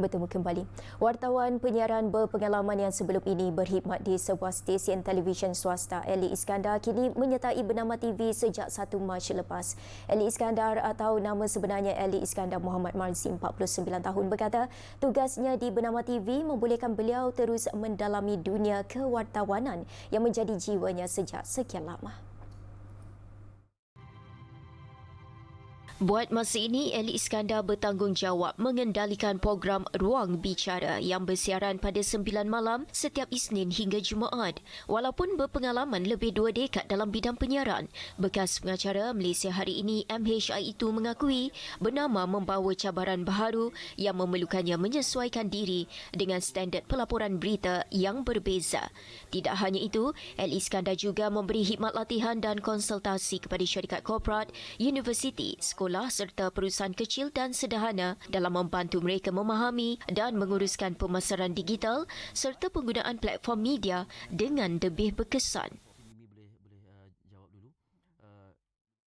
bertemu kembali. Wartawan penyiaran berpengalaman yang sebelum ini berkhidmat di sebuah stesen televisyen swasta, Eli Iskandar kini menyertai Bernama TV sejak 1 Mac lepas. Eli Iskandar atau nama sebenarnya Eli Iskandar Muhammad Marzi, 49 tahun berkata tugasnya di Bernama TV membolehkan beliau terus mendalami dunia kewartawanan yang menjadi jiwanya sejak sekian lama. Buat masa ini, Eli Iskandar bertanggungjawab mengendalikan program Ruang Bicara yang bersiaran pada 9 malam setiap Isnin hingga Jumaat. Walaupun berpengalaman lebih dua dekad dalam bidang penyiaran, bekas pengacara Malaysia hari ini MHI itu mengakui bernama membawa cabaran baharu yang memerlukannya menyesuaikan diri dengan standard pelaporan berita yang berbeza. Tidak hanya itu, Eli Iskandar juga memberi khidmat latihan dan konsultasi kepada syarikat korporat, universiti, sekolah serta perusahaan kecil dan sederhana dalam membantu mereka memahami dan menguruskan pemasaran digital serta penggunaan platform media dengan lebih berkesan.